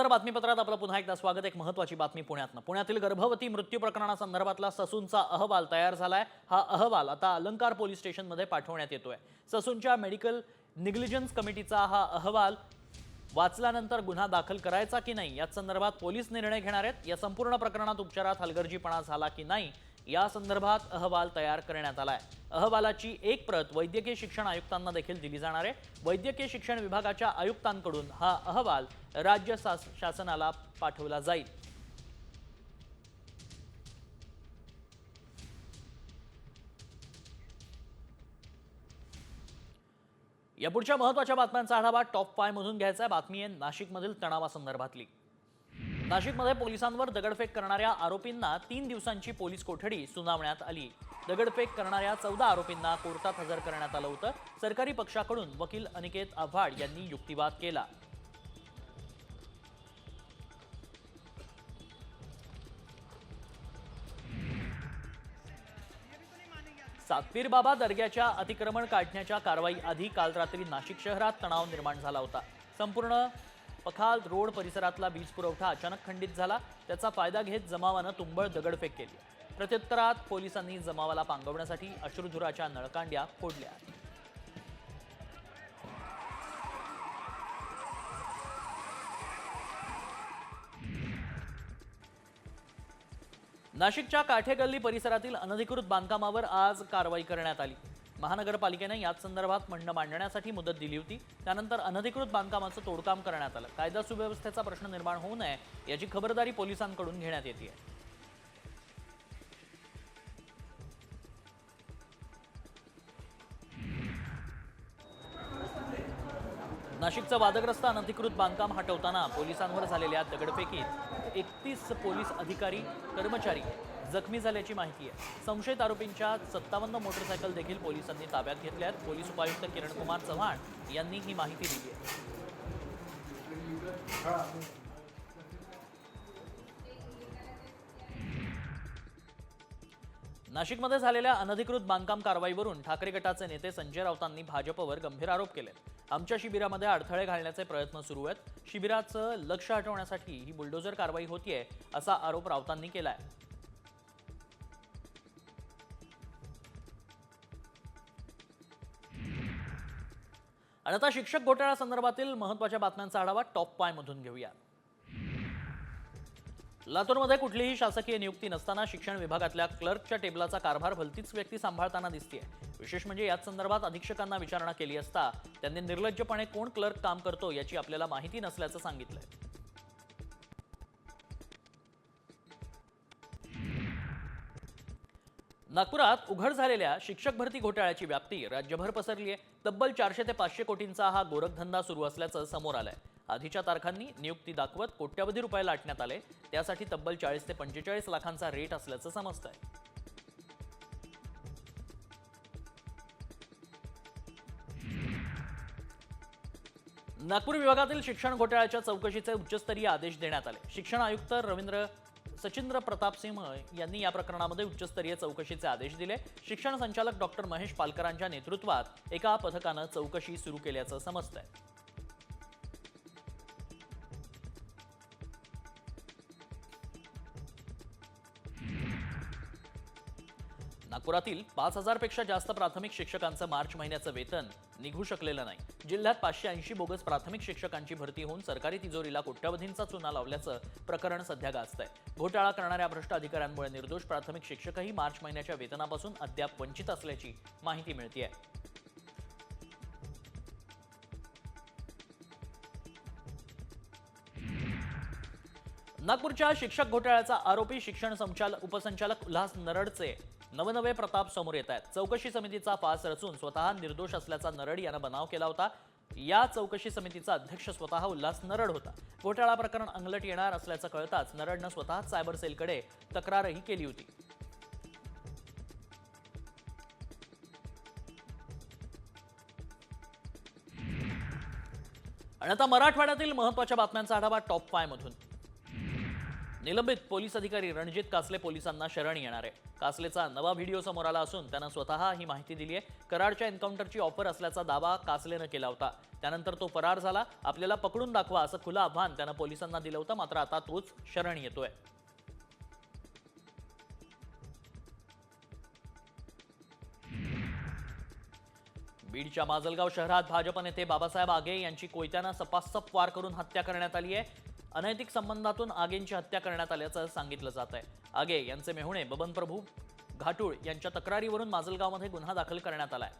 विश्रांतीनंतर बातमीपत्रात आपलं पुन्हा एकदा स्वागत. एक महत्वाची बातमी पुण्यातनं. पुण्यातील गर्भवती मृत्यू प्रकरणासंदर्भातला ससूनचा अहवाल तयार झालाय. हा अहवाल आता अलंकार पोलीस स्टेशनमध्ये पाठवण्यात येतोय. ससूनच्या मेडिकल निग्लिजन्स कमिटीचा हा अहवाल वाचल्यानंतर गुन्हा दाखल करायचा की नाही? याच संदर्भात पोलीस निर्णय घेणार आहेत. या संपूर्ण प्रकरणात उपचारात हलगर्जीपणा झाला की नाही? या संदर्भात अहवाल तयार करण्यात आलाय. अहवालाची एक प्रत वैद्यकीय शिक्षण आयुक्तांना देखील दिली जाणार आहे. वैद्यकीय शिक्षण विभागाच्या आयुक्तांकडून हा अहवाल राज्य शास- शासनाला पाठवला जाईल. या पुढच्या महत्त्वाच्या बातम्यांचा आढावा टॉप फायमधून घ्यायचा आहे. बातमी आहे नाशिकमधील तणावासंदर्भातली. नाशिकमध्ये पोलिसांवर दगडफेक करणाऱ्या आरोपींना तीन दिवसांची पोलीस कोठडी सुनावण्यात आली. दगडफेक करणाऱ्या चौदा आरोपींना कोर्टात हजर करण्यात आलं होतं. सरकारी पक्षाकडून वकील अनिकेत आव्हाड यांनी युक्तिवाद केला. सातपीर बाबा दर्ग्याच्या अतिक्रमण काढण्याच्या कारवाई आधी काल रात्री नाशिक शहरात तणाव निर्माण झाला होता. संपूर्ण पखाल रोड परिसरातला वीज पुरवठा अचानक खंडित झाला. त्याचा फायदा घेत जमावानं तुंबळ दगडफेक केली. प्रत्युत्तरात पोलिसांनी जमावाला पांगवण्यासाठी अश्रुधुराच्या नळकांड्या फोडल्या. नाशिकच्या काठेगल्ली परिसरातील अनधिकृत बांधकामावर आज कारवाई करण्यात आली. महानगरपालिकेने याच संदर्भात म्हणणं मांडण्यासाठी मुदत दिली होती. त्यानंतर अनधिकृत बांधकामाचं तोडकाम करण्यात आलं. कायदा सुव्यवस्थेचा प्रश्न निर्माण होऊ नये याची खबरदारी पोलिसांकडून घेण्यात येते. नाशिकचं वादग्रस्त अनधिकृत बांधकाम हटवताना पोलिसांवर झालेल्या दगडफेकीत एकतीस पोलीस अधिकारी कर्मचारी जखमी झाल्याची माहिती आहे. संशयित आरोपींच्या सत्तावन्न मोटरसायकल देखील पोलिसांनी ताब्यात घेतल्यात. पोलीस उपायुक्त किरण कुमार चव्हाण यांनी ही माहिती दिली आहे. नाशिकमध्ये झालेल्या अनधिकृत बांधकाम कारवाईवरून ठाकरे गटाचे नेते संजय राऊतांनी भाजपवर गंभीर आरोप केले आमच्या शिबिरामध्ये अडथळे घालण्याचे प्रयत्न सुरू आहेत. शिबिराचं लक्ष हटवण्यासाठी ही बुलडोझर कारवाई होतीये असा आरोप राऊतांनी केलाय. आणि आता शिक्षक घोटाळा संदर्भातील महत्त्वाच्या बातम्यांचा आढावा टॉप पाय मधून घेऊया. लातूरमध्ये कुठलीही शासकीय नियुक्ती नसताना शिक्षण विभागातल्या क्लर्कच्या टेबलाचा कारभार भलतीच व्यक्ती सांभाळताना दिसतीये. विशेष म्हणजे याच संदर्भात अधीक्षकांना विचारणा केली असता त्यांनी निर्लज्जपणे कोण क्लर्क काम करतो याची आपल्याला माहिती नसल्याचं सांगितलंय. नागपुरात उघड झालेल्या शिक्षक भरती घोटाळ्याची व्याप्ती राज्यभर पसरली आहे तब्बल चारशे ते पाचशे कोटींचा हा गोरखधंदा सुरू असल्याचं समोर आलंय. आधीच्या तारखांनी नियुक्ती दाखवत कोट्यवधी रुपये लाटण्यात आले. त्यासाठी तब्बल चाळीस ते पंचेचाळीस लाखांचा रेट असल्याचं समजतंय. नागपूर विभागातील शिक्षण घोटाळ्याच्या चौकशीचे उच्चस्तरीय आदेश देण्यात आले. शिक्षण आयुक्त रवींद्र सचिंद्र प्रताप सिंह यांनी या प्रकरणामध्ये उच्चस्तरीय चौकशीचे आदेश दिले. शिक्षण संचालक डॉक्टर महेश पालकरांच्या नेतृत्वात एका पथकानं चौकशी सुरू केल्याचं समजतंय. नागपुरातील पाच हजारपेक्षा जास्त प्राथमिक शिक्षकांचं मार्च महिन्याचं वेतन निघू शकलेलं नाही. जिल्ह्यात पाचशे ऐंशी बोगस प्राथमिक शिक्षकांची भरती होऊन सरकारी तिजोरीला कोट्यवधींचा चुना लावल्याचं प्रकरण सध्या गाजतंय. घोटाळा करणाऱ्या भ्रष्ट अधिकाऱ्यांमुळे निर्दोष प्राथमिक शिक्षकही मार्च महिन्याच्या वेतनापासून अद्याप वंचित असल्याची माहिती मिळते नागपूरच्या शिक्षक घोटाळ्याचा आरोपी शिक्षण संचालक उपसंचालक उल्हास नरडचे नवनवे प्रताप समोर येत आहेत. चौकशी समितीचा फास रचून स्वतः निर्दोष असल्याचा नरड यानं बनाव केला होता. या चौकशी समितीचा अध्यक्ष स्वतः उल्हास नरड होता. घोटाळा प्रकरण अंगलट येणार असल्याचं कळताच नरडनं स्वतः सायबर सेलकडे तक्रारही केली होती. आणि आता मराठवाड्यातील महत्त्वाच्या बातम्यांचा आढावा टॉप फाय मधून निलंबित पोलीस अधिकारी रणजित कासले पोलिसांना शरण येणार. आहे कासलेचा नवा व्हिडिओ समोर आला असून त्यानं स्वतः ही माहिती दिली आहे. कराडच्या एन्काउंटरची ऑफर असल्याचा दावा कासलेनं केला होता. त्यानंतर तो फरार झाला. आपल्याला पकडून दाखवा असं खुलं आव्हान त्यानं पोलिसांना दिलं होतं. मात्र आता तोच शरण येतोय. बीडच्या माजलगाव शहरात भाजप नेते बाबासाहेब आगे यांची कोयत्यानं सपासप वार करून हत्या करण्यात आली आहे. अनैतिक संबंधातून आगेंची हत्या करण्यात आल्याचं सांगितलं जात आहे. आगे यांचे मेहुणे बबन प्रभू घाटूळ यांच्या तक्रारीवरून माजलगावमध्ये गुन्हा दाखल करण्यात आलाय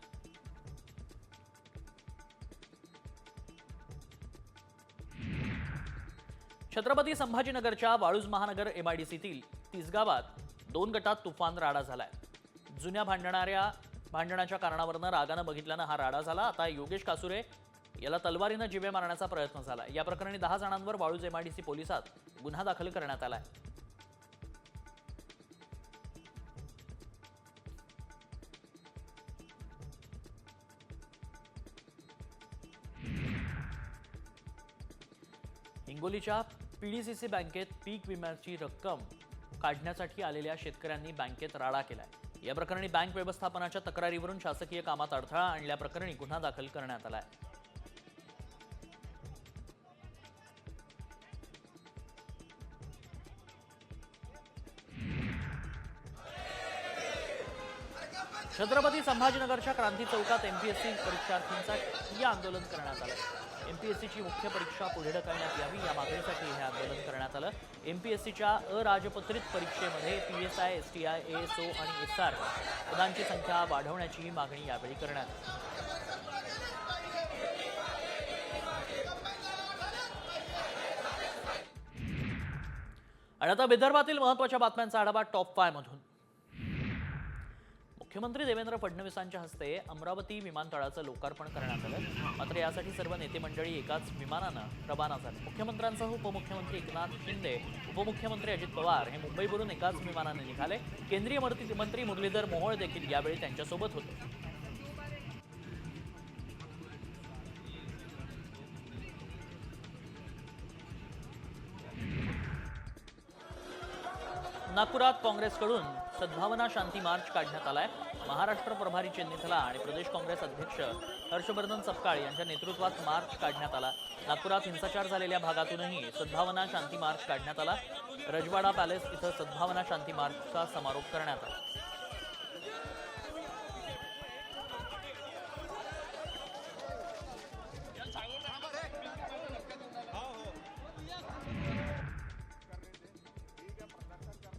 छत्रपती संभाजीनगरच्या वाळूज महानगर एमआयडीसीतील तिसगावात दोन गटात तुफान राडा झालाय. जुन्या भांडणाऱ्या भांडणाच्या कारणावरनं रागानं बघितल्यानं हा राडा झाला. आता योगेश कासुरे याला तलवारीनं जिवे मारण्याचा प्रयत्न झाला या प्रकरणी दहा जणांवर वाळूज एमआयडीसी पोलिसात गुन्हा दाखल करण्यात आलाय. हिंगोलीच्या पीडीसीसी बँकेत पीक विम्याची रक्कम काढण्यासाठी आलेल्या शेतकऱ्यांनी बँकेत राडा केलाय. या प्रकरणी बँक व्यवस्थापनाच्या तक्रारीवरून शासकीय कामात अडथळा आणल्याप्रकरणी गुन्हा दाखल करण्यात आलाय. छत्रपती संभाजीनगरच्या क्रांती चौकात एमपीएससी परीक्षार्थींचा ठिय्या आंदोलन करण्यात आलं. एमपीएससीची मुख्य परीक्षा पुढे ढकलण्यात यावी या मागणीसाठी हे आंदोलन करण्यात आलं. एमपीएससीच्या अराजपत्रित परीक्षेमध्ये P S I S T I A S O आणि एस आर पदांची संख्या वाढवण्याची मागणी यावेळी करण्यात आली. आणि आता विदर्भातील महत्त्वाच्या बातम्यांचा आढावा टॉप फाय मधून मुख्यमंत्री देवेंद्र फडणवीसांच्या हस्ते अमरावती विमानतळाचं लोकार्पण करण्यात आलं. मात्र यासाठी सर्व नेते मंडळी एकाच विमानानं रवाना झाले. मुख्यमंत्र्यांसह उपमुख्यमंत्री एकनाथ शिंदे उपमुख्यमंत्री अजित पवार हे मुंबईवरून एकाच विमानाने निघाले. केंद्रीय मंत्री मुरलीधर मोहोळ देखील यावेळी त्यांच्यासोबत होते. नागपुरात काँग्रेसकडून सद्भावना शांती मार्च काढण्यात आलाय. महाराष्ट्र प्रभारी चेन्नीथला आणि प्रदेश काँग्रेस अध्यक्ष हर्षवर्धन सपकाळ यांच्या नेतृत्वात मार्च काढण्यात आला. नागपुरात हिंसाचार झालेल्या भागातूनही सद्भावना शांती मार्च काढण्यात आला. रजवाडा पॅलेस इथं सद्भावना शांती मार्चचा समारोप करण्यात आला.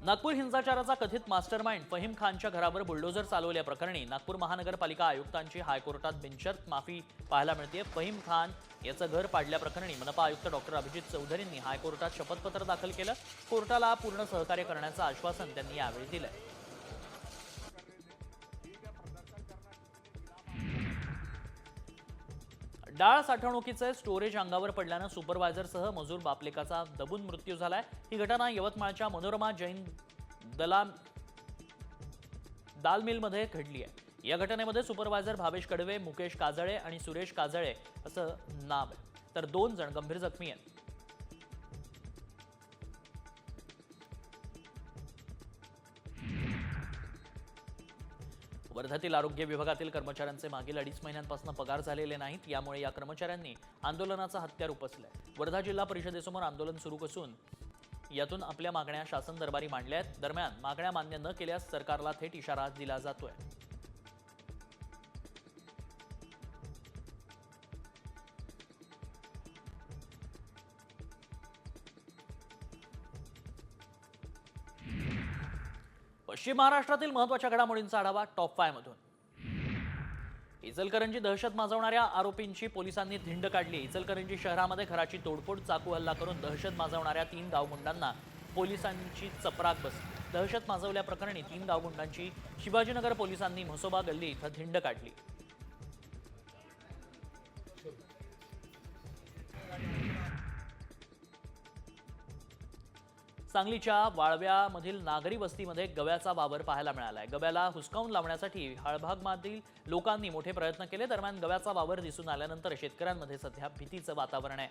नागपूर हिंसाचाराचा कथित मास्टरमाइंड फहीम खानच्या घरावर बुलडोझर चालवल्याप्रकरणी नागपूर महानगरपालिका आयुक्तांची हायकोर्टात बिनशर्त माफी पाहायला मिळते फहीम खान याचं घर पाडल्याप्रकरणी मनपा आयुक्त डॉक्टर अभिजित चौधरींनी हायकोर्टात शपथपत्र दाखल केलं. कोर्टाला पूर्ण सहकार्य करण्याचं आश्वासन त्यांनी यावेळी दिलं डाळ साठवणुकीचे स्टोरेज अंगावर पडल्यानं सुपरवायझरसह मजूर बापलेकाचा दबून मृत्यू झालाय. ही घटना यवतमाळच्या मनोरमा जैन दलाम दाल मिलमध्ये घडली आहे या घटनेमध्ये सुपरवायझर भावेश कडवे मुकेश काजळे आणि सुरेश काजळे असं नाव आहे. तर दोन जण गंभीर जखमी आहेत. वर्ध्यातील आरोग्य विभागातील कर्मचाऱ्यांचे मागील अडीच महिन्यांपासून पगार झालेले नाहीत यामुळे या कर्मचाऱ्यांनी आंदोलनाचा हत्यार उपसलाय. वर्धा जिल्हा परिषदेसमोर आंदोलन सुरू असून यातून आपल्या मागण्या शासन दरबारी मांडल्या आहेत. दरम्यान मागण्या मान्य न केल्यास सरकारला थेट इशारा दिला जातोय. पश्चिम महाराष्ट्रातील महत्त्वाच्या घडामोडींचा आढावा टॉप फाय मधून. इचलकरंजी दहशत माजवणाऱ्या आरोपींची पोलिसांनी धिंड काढली. इचलकरंजी शहरामध्ये घराची तोडफोड चाकू हल्ला करून दहशत माजवणाऱ्या तीन गावगुंडांना पोलिसांची चपराक बसली. दहशत माजवल्याप्रकरणी तीन गावगुंडांची शिवाजीनगर पोलिसांनी म्हसोबा गल्ली इथं धिंड काढली. सांगलीच्या वाळव्यामधील नागरी वस्तीमध्ये गव्याचा वावर पाहायला मिळालाय. गव्याला हुसकावून लावण्यासाठी हळभागमधील लोकांनी मोठे प्रयत्न केले. दरम्यान गव्याचा वावर दिसून आल्यानंतर शेतकऱ्यांमध्ये सध्या भीतीचं वातावरण आहे.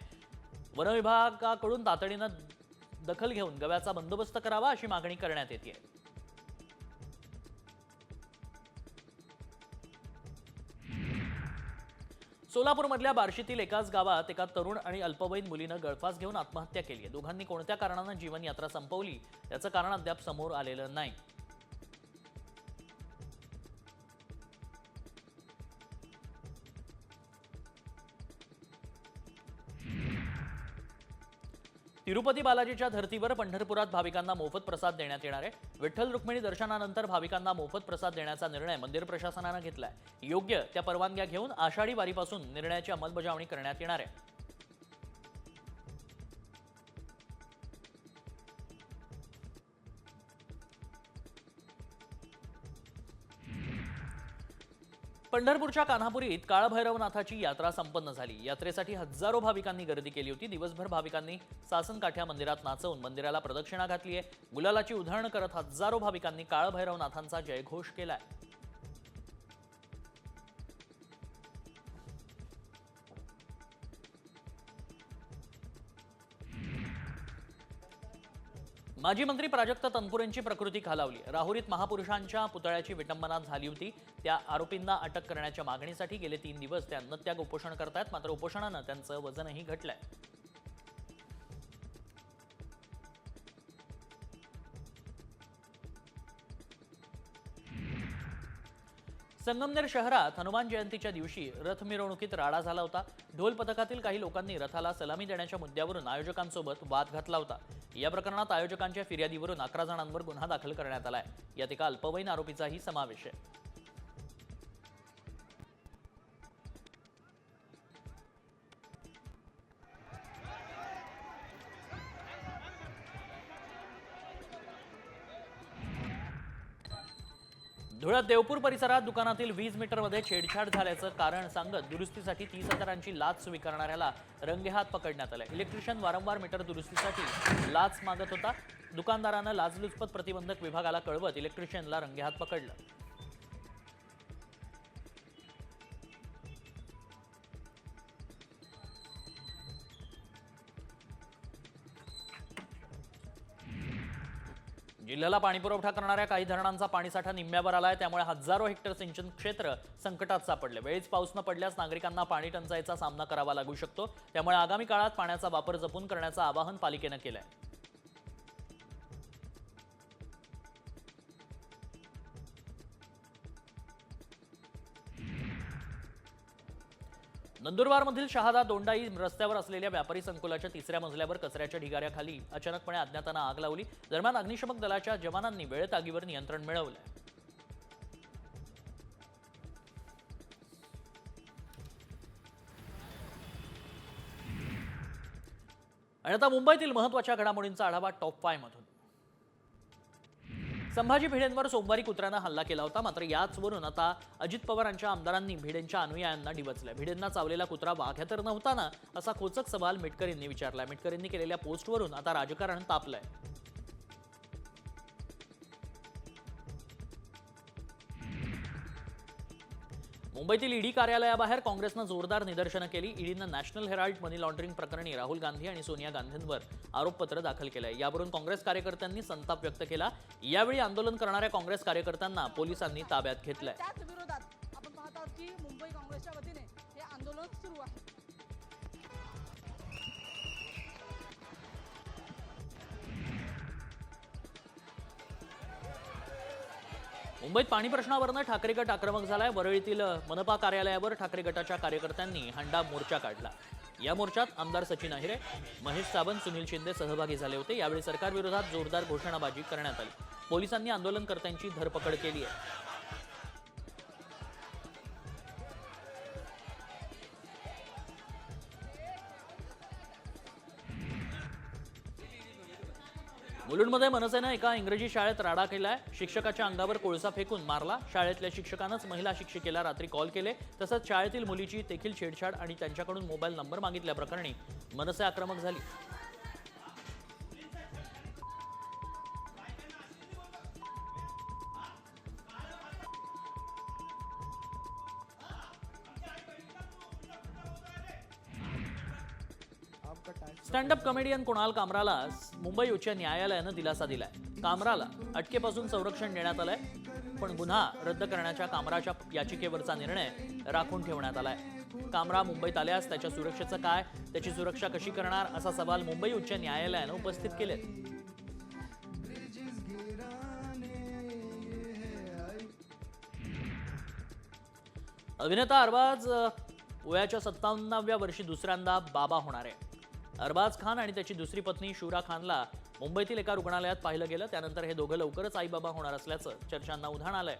वनविभागाकडून तातडीनं दखल घेऊन गव्याचा बंदोबस्त करावा अशी मागणी करण्यात येते सोलापूरमधल्या बार्शीतील एकाच गावात एका तरुण आणि अल्पवयीन मुलीनं गळफास घेऊन आत्महत्या केली आहे. दोघांनी कोणत्या कारणानं जीवनयात्रा संपवली? याचं कारण अद्याप समोर आलेलं नाही. तिरुपती बालाजीच्या धर्तीवर पंढरपुरात भाविकांना मोफत प्रसाद देण्यात येणार आहे. विठ्ठल रुक्मिणी दर्शनानंतर भाविकांना मोफत प्रसाद देण्याचा निर्णय मंदिर प्रशासनानं घेतलाय. योग्य त्या परवानग्या घेऊन आषाढी वारीपासून निर्णयाची अंमलबजावणी करण्यात येणार आहे. पंढरपूरच्या कान्हापुरीत काळभैरवनाथाची यात्रा संपन्न झाली. यात्रेसाठी हजारो भाविकांनी गर्दी केली होती. दिवसभर भाविकांनी सासनकाठ्या मंदिरात नाचवून मंदिराला प्रदक्षिणा घातली आहे. गुलालाची उधळण करत हजारो भाविकांनी काळभैरवनाथांचा जयघोष केलाय. माजी मंत्री प्राजक्त तनपुरेंची प्रकृती खालावली. राहुरीत महापुरुषांच्या पुतळ्याची विटंबना झाली होती. त्या आरोपींना अटक करण्याच्या मागणीसाठी गेले तीन दिवस ते अन्नत्याग उपोषण करतायत. मात्र उपोषणानं त्यांचं वजनही घटलंय. संगमनेर शहरात हनुमान जयंतीच्या दिवशी रथ मिरवणुकीत राडा झाला होता. ढोल पथकातील काही लोकांनी रथाला सलामी देण्याच्या मुद्द्यावरून आयोजकांसोबत वाद घातला होता. या प्रकरणात आयोजकांच्या फिर्यादीवरून अकरा जणांवर गुन्हा दाखल करण्यात आलाय. यात एका अल्पवयीन आरोपीचाही समावेश आहे. धुळ्यात देवपूर परिसरात दुकानातील वीज मीटरमध्ये छेडछाड झाल्याचं कारण सांगत दुरुस्तीसाठी तीस हजारांची लाच स्वीकारणाऱ्याला रंगेहात पकडण्यात आलं. इलेक्ट्रिशियन वारंवार मीटर दुरुस्तीसाठी लाच मागत होता. दुकानदारानं लाचलुचपत प्रतिबंधक विभागाला कळवत इलेक्ट्रिशियनला रंगेहात पकडलं. जिल्ह्याला पाणीपुरवठा करणाऱ्या काही धरणांचा पाणीसाठा निम्म्यावर आलाय. त्यामुळे हजारो हेक्टर सिंचन क्षेत्र संकटात सापडले. वेळीच पाऊस न पडल्यास नागरिकांना पाणी टंचाईचा सामना करावा लागू शकतो. त्यामुळे आगामी काळात पाण्याचा वापर जपून करण्याचं आवाहन पालिकेनं केलंय. नंदुरबारमधील शहादा दोंडाई रस्त्यावर असलेल्या व्यापारी संकुलाच्या तिसऱ्या मजल्यावर कचऱ्याच्या ढिगाऱ्याखाली अचानकपणे अज्ञातांना आग लावली. दरम्यान अग्निशमक दलाच्या जवानांनी वेळेत आगीवर नियंत्रण मिळवलं. आणि आता मुंबईतील महत्त्वाच्या घडामोडींचा आढावा टॉप फायमधून. संभाजी भिडेंवर सोमवारी कुत्र्यानं हल्ला केला होता. मात्र याचवरून आता अजित पवारांच्या आमदारांनी भिडेंच्या अनुयायांना डिवचलंय भिडेंना चावलेला कुत्रा वाघ्या तर नव्हता ना असा खोचक सवाल मिटकरींनी विचारलाय मिटकरींनी केलेल्या पोस्टवरून आता राजकारण तापलंय. मुंबईतील ईडी कार्यालयाबाहेर काँग्रेसनं जोरदार निदर्शनं केली. ईडीनं नॅशनल हेराल्ड मनी लॉन्ड्रिंग प्रकरणी राहुल गांधी आणि सोनिया गांधींवर आरोपपत्र दाखल केलंय. यावरून काँग्रेस कार्यकर्त्यांनी संताप व्यक्त केला. यावेळी आंदोलन करणाऱ्या काँग्रेस कार्यकर्त्यांना पोलिसांनी ताब्यात घेतलंय. त्याच विरोधात आपण पाहत आहोत की मुंबई काँग्रेसच्या वतीने हे आंदोलन सुरू आहे. मुंबईत पाणी प्रश्नावरनं ठाकरे गट आक्रमक झालाय. वरळीतील मनपा कार्यालयावर ठाकरे गटाच्या कार्यकर्त्यांनी हंडा मोर्चा काढला. या मोर्चात आमदार सचिन अहिरे महेश सावंत सुनील शिंदे सहभागी झाले होते. यावेळी सरकारविरोधात जोरदार घोषणाबाजी करण्यात आली. पोलिसांनी आंदोलनकर्त्यांची धरपकड केली आहे. मुलुंडमध्ये मनसेनं एका इंग्रजी शाळेत राडा केलाय. शिक्षकाच्या अंगावर कोळसा फेकून मारला. शाळेतल्या शिक्षकानंच महिला शिक्षिकेला रात्री कॉल केले. तसंच शाळेतील मुलीची देखील छेडछाड आणि त्यांच्याकडून मोबाईल नंबर मागितल्याप्रकरणी मनसे आक्रमक झाली. स्टँडअप कॉमेडियन कुणाल कामराला मुंबई उच्च न्यायालयानं दिलासा दिलाय. कामराला अटकेपासून संरक्षण देण्यात आलंय पण गुन्हा रद्द करण्याच्या कामराच्या याचिकेवरचा निर्णय राखून ठेवण्यात आलाय. कामरा मुंबईत आल्यास त्याच्या सुरक्षेचं काय त्याची सुरक्षा कशी करणार असा सवाल मुंबई उच्च न्यायालयानं उपस्थित केलेत. अभिनेता अरबाज वयाच्या सत्तावन्नाव्या वर्षी दुसऱ्यांदा बाबा होणार आहे. अरबाज खान आणि त्याची दुसरी पत्नी शुरा खानला मुंबईतील एका रुग्णालयात पाहिलं गेलं. त्यानंतर हे दोघं लवकरच आईबाबा होणार असल्याचं चर्चांना उधाण आलंय.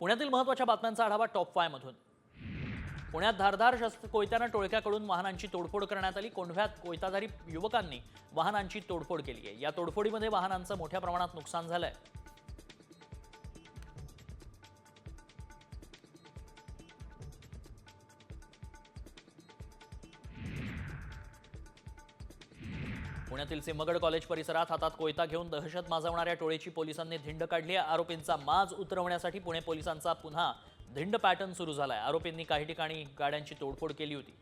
पुण्यातील महत्त्वाच्या बातम्यांचा आढावा टॉप फाय मधून पुण्यात धारधार शस्त्र कोयत्यानं टोळक्याकडून वाहनांची तोडफोड करण्यात आली. कोंढव्यात कोयताधारी युवकांनी वाहनांची तोडफोड केली आहे. या तोडफोडीमध्ये वाहनांचं मोठ्या प्रमाणात नुकसान झालंय. पुण्यातील सिंहगड कॉलेज परिसरात हातात कोयता घेऊन दहशत माजवणाऱ्या टोळीची पोलिसांनी धिंड काढली आरोपींचा माज उतरवण्यासाठी पुणे पोलिसांचा पुन्हा धिंड पॅटर्न सुरू झालाय. आरोपींनी काही ठिकाणी गाड्यांची तोडफोड केली होती.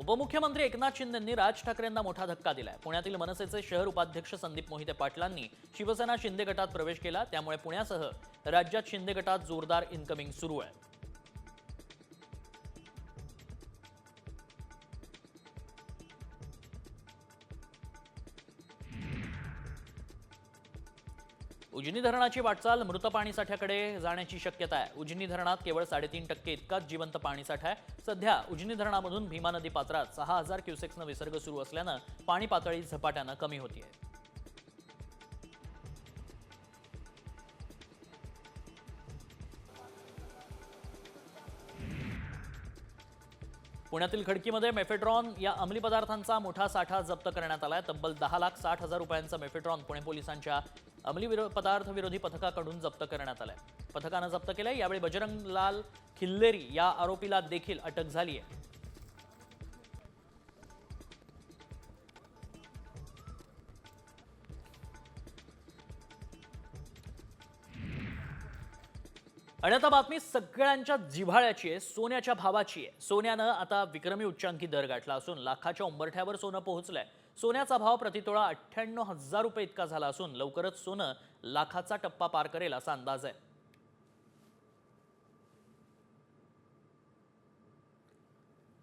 उपमुख्यमंत्री एकनाथ शिंदेंनी राज ठाकरेंना मोठा धक्का दिलाय. पुण्यातील मनसेचे शहर उपाध्यक्ष संदीप मोहिते पाटलांनी शिवसेना शिंदे गटात प्रवेश केला. त्यामुळे पुण्यासह राज्यात शिंदे गटात जोरदार इन्कमिंग सुरू आहे. उजनी धरणाची वाटचाल मृत पाणीसाठ्याकडे जाण्याची शक्यता आहे. उजनी धरणात केवळ साडेतीन टक्के इतकाच जिवंत पाणीसाठा आहे. सध्या उजनी धरणामधून भीमा नदी पात्रात सहा हजार क्युसेक्सनं विसर्ग सुरू असल्यानं पाणी पातळी झपाट्यानं कमी होतीये. पुण्यातील खडकीमध्ये मेफेड्रॉन या अंमली पदार्थांचा मोठा साठा जप्त करण्यात आला आहे तब्बल दहा लाख साठ हजार रुपयांचा मेफेड्रॉन पुणे पोलिसांच्या अंमली विरो पदार्थ विरोधी पथकाकडून जप्त करण्यात आलाय. पथकानं जप्त केलंय. यावेळी बजरंगलाल खिल्लेरी या आरोपीला देखील अटक झाली आहे आणि आता बातमी सगळ्यांच्या जिव्हाळ्याची आहे सोन्याच्या भावाची आहे. सोन्यानं आता विक्रमी उच्चांकी दर गाठला असून लाखाच्या उंबरठ्यावर सोनं पोहोचलंय. सोन्याचा भाव प्रतितोळा अठ्ठ्याण्णव हजार रुपये इतका झाला असून लवकरच सोनं लाखाचा टप्पा पार करेल असा अंदाज आहे.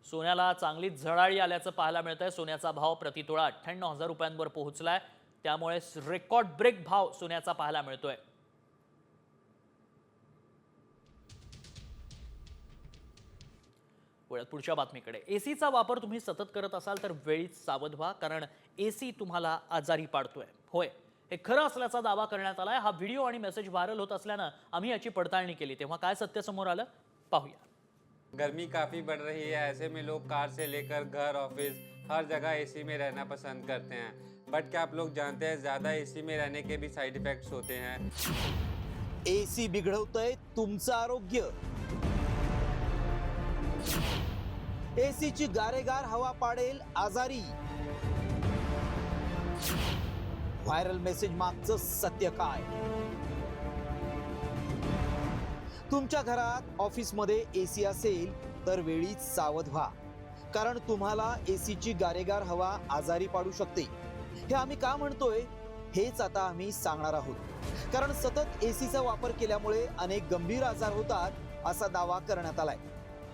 सोन्याला चांगलीच झळाळी आल्याचं पाहायला मिळतंय. सोन्याचा भाव प्रतितोळा अठ्ठ्याण्णव हजार रुपयांवर पोहोचलाय. त्यामुळे रेकॉर्ड ब्रेक भाव सोन्याचा पाहायला मिळतोय. वळत पुढच्या बातमीकडे. एसीचा वापर तुम्ही सतत करत असाल तर वेळीच सावध व्हा कारण एसी तुम्हाला आजारी पाडतोय. होय. हे खरं असल्याचा दावा करण्यात आलाय. हा व्हिडिओ आणि मेसेज व्हायरल होत असल्यानं आम्ही याची पडताळणी केली. तेव्हा काय सत्य समोर आलं? पाहूया. गर्मी काफ़ी बढ़ रही है. ऐसे में लोग कार से लेकर घर ऑफिस हर जगह एसी में रहना पसंद करते हैं. बट क्या आप लोग जानते हैं ज़्यादा एसी में रहने के भी साइड इफ़ेक्ट्स होते हैं? एसी बिघडवतय तुमचं आरोग्य. एसीची गारेगार हवा पाडेल आजारी. व्हायरल मेसेज मागचं सत्य काय? तुमच्या घरात ऑफिसमध्ये एसी असेल तर वेळीच सावध व्हा. कारण तुम्हाला एसीची गारेगार हवा आजारी पाडू शकते. हे आम्ही का म्हणतोय? हेच आता आम्ही सांगणार आहोत. कारण सतत एसीचा वापर केल्यामुळे अनेक गंभीर आजार होतात असा दावा करण्यात आलाय.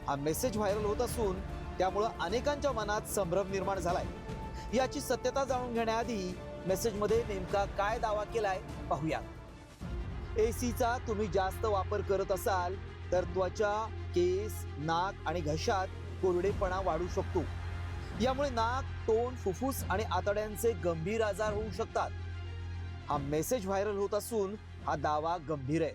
हा मेसेज व्हायरल होत असून त्यामुळं अनेकांच्या मनात संभ्रम निर्माण झालाय. याची सत्यता जाणून घेण्याआधी मेसेजमध्ये नेमका काय दावा केलाय पाहूया. ए सीचा तुम्ही जास्त वापर करत असाल तर त्वचा केस नाक आणि घशात कोरडेपणा वाढू शकतो. यामुळे नाक तोंड फुफ्फुस आणि आतड्यांचे गंभीर आजार होऊ शकतात. हा मेसेज व्हायरल होत असून हा दावा गंभीर आहे.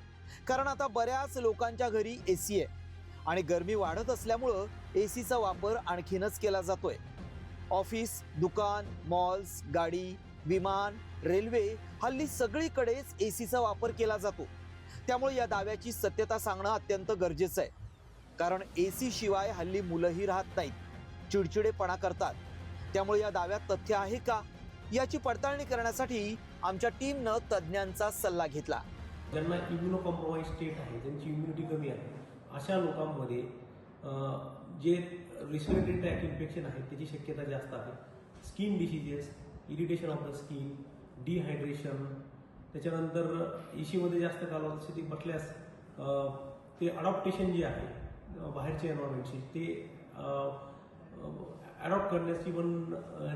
कारण आता बऱ्याच लोकांच्या घरी एसी आहे. आणि गरमी वाढत असल्यामुळं एसीचा वापर आणखीनच केला जातोय. ऑफिस दुकान मॉल्स गाडी विमान रेल्वे हल्ली सगळीकडेच एसीचा वापर केला जातो. त्यामुळे या दाव्याची सत्यता सांगणं अत्यंत गरजेचं आहे. कारण एसी शिवाय हल्ली मुलंही राहत नाहीत. चिडचिडेपणा करतात. त्यामुळे या दाव्यात तथ्य आहे का? याची पडताळणी करण्यासाठी आमच्या टीमनं तज्ज्ञांचा सल्ला घेतला. ज्यांना इम्युनो कॉम्प्रोमाइज स्टेट आहे ज्यांची इम्युनिटी कमी आहे अशा लोकांमध्ये जे रिस्पिरेटरी ट्रॅक इन्फेक्शन आहे त्याची शक्यता जास्त आहे. Skin diseases irritation of the skin dehydration त्याच्यानंतर इशीमध्ये जास्त कालावधीसाठी बसल्यास ते अडॉप्टेशन जे आहे बाहेरच्या एन्व्हायरमेंटची ते अडॉप्ट करण्याची पण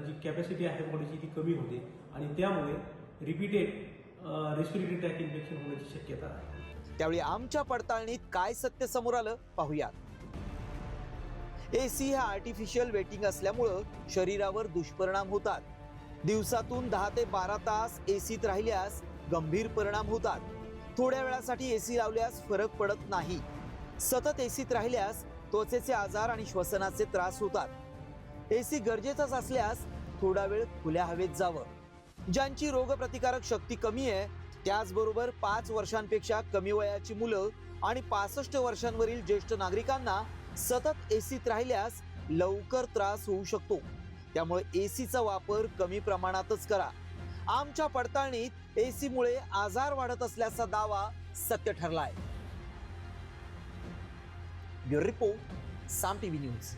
जी कॅपॅसिटी आहे बॉडीची ती कमी होते. आणि त्यामुळे रिपीटेड रेस्पिरेटरी ट्रॅक इन्फेक्शन होण्याची शक्यता आहे. त्यावेळी आमच्या पडताळणीत काय सत्य समोर आलं पाहूयात. एसी हा आर्टिफिशियल वेटिंग असल्यामुळं शरीरावर दुष्परिणाम होतात. दिवसातून दहा ते बारा तास एसीत राहिल्यास गंभीर परिणाम होतात. थोड्या वेळासाठी एसी लावल्यास फरक पडत नाही. सतत एसीत राहिल्यास त्वचेचे आजार आणि श्वसनाचे त्रास होतात. एसी गरजेचाच असल्यास थोडा वेळ खुल्या हवेत जावं. ज्यांची रोगप्रतिकारक शक्ती कमी आहे त्याचबरोबर पाच वर्षांपेक्षा कमी वयाची मुलं आणि पासष्ट वर्षांवरील ज्येष्ठ नागरिकांना सतत एसीत राहिल्यास लवकर त्रास होऊ शकतो. त्यामुळे एसीचा वापर कमी प्रमाणातच करा. आमच्या पडताळणीत एसीमुळे आजार वाढत असल्याचा दावा सत्य ठरलाय. Bureau report Saam TV news.